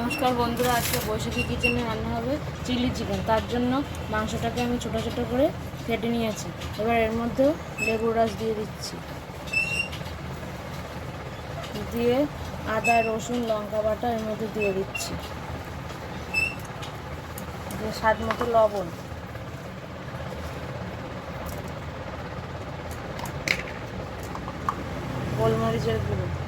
নমস্কার বন্ধুরা, আজকে বৈশাখী কিচেনে রান্না হবে চিলি চিকেন তার জন্য মাংসটাকে আমি ছোটো ছোটো করে কেটে নিয়েছি। এবার এর মধ্যেও লেবুর রস দিয়ে দিচ্ছি। দিয়ে আদা, রসুন, লঙ্কা বাটা এর মধ্যে দিয়ে দিচ্ছি। দিয়ে স্বাদ মতো লবণ। গোলমরিচের গুঁড়ো।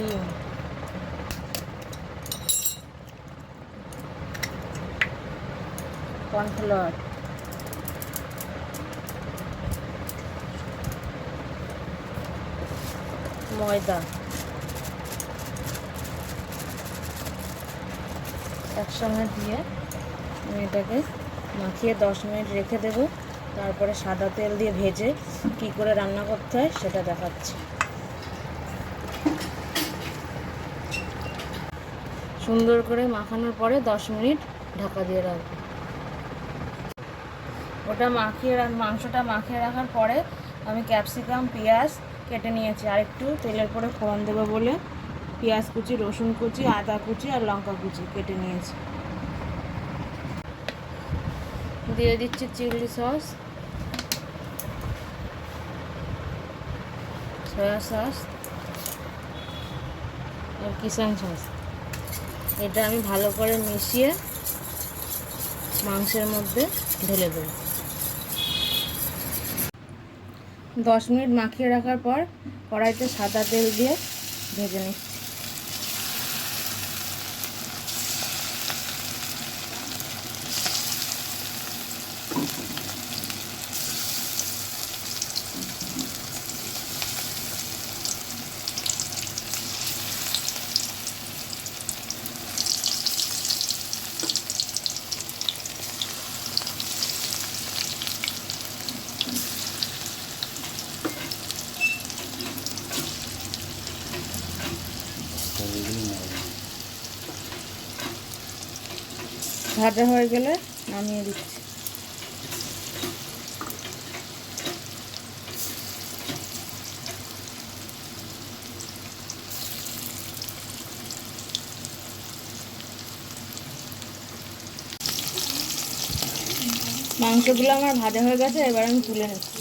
ডিম কর্নফ্লাওয়ার ময়দা। একসঙ্গে দিয়ে আমি এটাকে মাখিয়ে দশ মিনিট রেখে দেব। তারপরে সাদা তেল দিয়ে ভেজে কি করে রান্না করতে হয় সেটা দেখাচ্ছি। সুন্দর করে মাখানোর পরে দশ মিনিট ঢাকা দিয়ে রাখব। ওটা মাখিয়ে রাখ মাংসটা মাখিয়ে রাখার পরে আমি ক্যাপসিকাম, পেঁয়াজ কেটে নিয়েছি। আর একটু তেলের পরে ফোড়ন দেবো বলে পেঁয়াজ কুচি, রসুন কুচি, আদা কুচি আর লঙ্কা কুচি কেটে নিয়েছি। দিয়ে দিচ্ছি চিলি সস, সয়া সস আর কিষান সস। এটা আমি ভালো করে মিশিয়ে মাংসের মধ্যে ঢেলে দেব। দশ মিনিট মাখিয়ে রাখার পর কড়াইতে সাদা তেল দিয়ে ভেজে নিচ্ছি। ভাজা হয়ে গেলে নামিয়ে দিচ্ছি। মাংসগুলো আমার ভাজা হয়ে গেছে এবার আমি তুলে নিচ্ছি।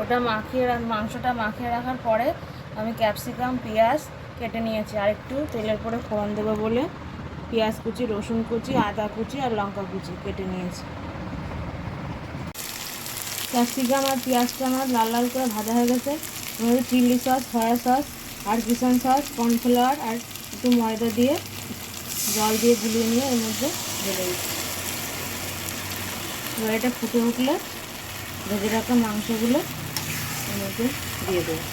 ওটা মাখিয়ে মাংসটা মাখিয়ে রাখার পরে আমি ক্যাপসিকাম, পেঁয়াজ কেটে নিয়েছি। আর একটু তেলের পরে ফোড়ন দেবো বলে পেঁয়াজ কুচি, রসুন কুচি, আদা কুচি আর লঙ্কা কুচি কেটে নিয়েছি। ক্যাপসিকাম আর পেঁয়াজটা আমার লাল লাল করে ভাজা হয়ে গেছে। আমাদের চিলি সস, সয়া সস আর কিষান সস, কর্নফ্লাওয়ার আর একটু ময়দা দিয়ে, জল দিয়ে গুলিয়ে নিয়ে এর মধ্যে ঢেলে দিচ্ছি। এবার এটা ফুটে উঠলে ভেজে রাখা মাংসগুলো মধ্যে দিয়ে দেবো।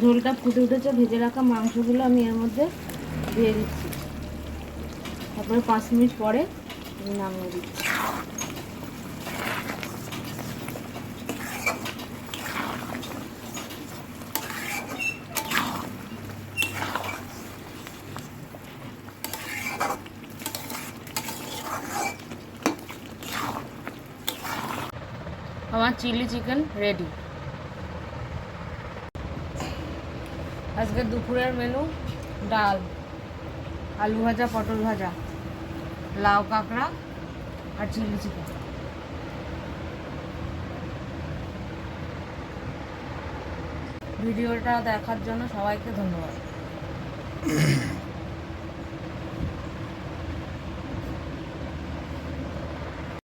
ঝোলটা ফুটে উঠেছে, ভেজে রাখা মাংসগুলো আমি এর মধ্যে দিয়ে দিচ্ছি। তারপরে পাঁচ মিনিট পরে নামিয়ে দিচ্ছি। আমার চিলি চিকেন রেডি আজকে দুপুরের মেনু ডাল, আলু ভাজা, পটল ভাজা, লাউ কাঁকড়া আর চিলি চিকেন। ভিডিওটা দেখার জন্য সবাইকে ধন্যবাদ।